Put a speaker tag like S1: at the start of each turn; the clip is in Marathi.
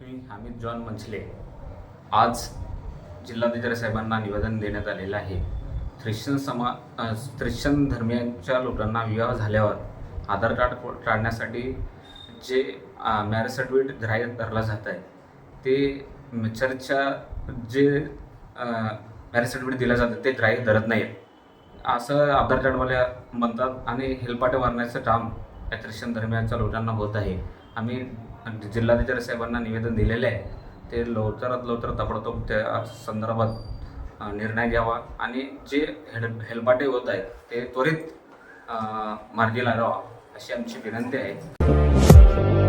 S1: मी हामिद जॉन मंचले आज जिल्हाधिकारी साहेबांना निवेदन देण्यात आलेलं आहे. ख्रिश्चन समा ख्रिश्चन धर्मियांच्या लोकांना विवाह झाल्यावर आधार कार्ड काढण्यासाठी जे मॅरेज सर्टिफिकेट ग्राह्य धरला जात आहे ते चर्चच्या जे मॅरेज सर्टिफिकेट दिलं जातं ते ग्राह्य धरत नाही असं आधार कार्डवाल्या म्हणतात आणि हेलपाटे मारण्याचं काम या ख्रिश्चन धर्मियांच्या लोकांना होत आहे. आम्ही जिल्हाधिकारी साहेबांना निवेदन दिलेले आहे. ते लवकरात लवकर ताबडतोब त्या संदर्भात निर्णय घ्यावा आणि जे हेल हेलपाटे होत आहेत ते त्वरित मार्गी लागावा अशी आमची विनंती आहे.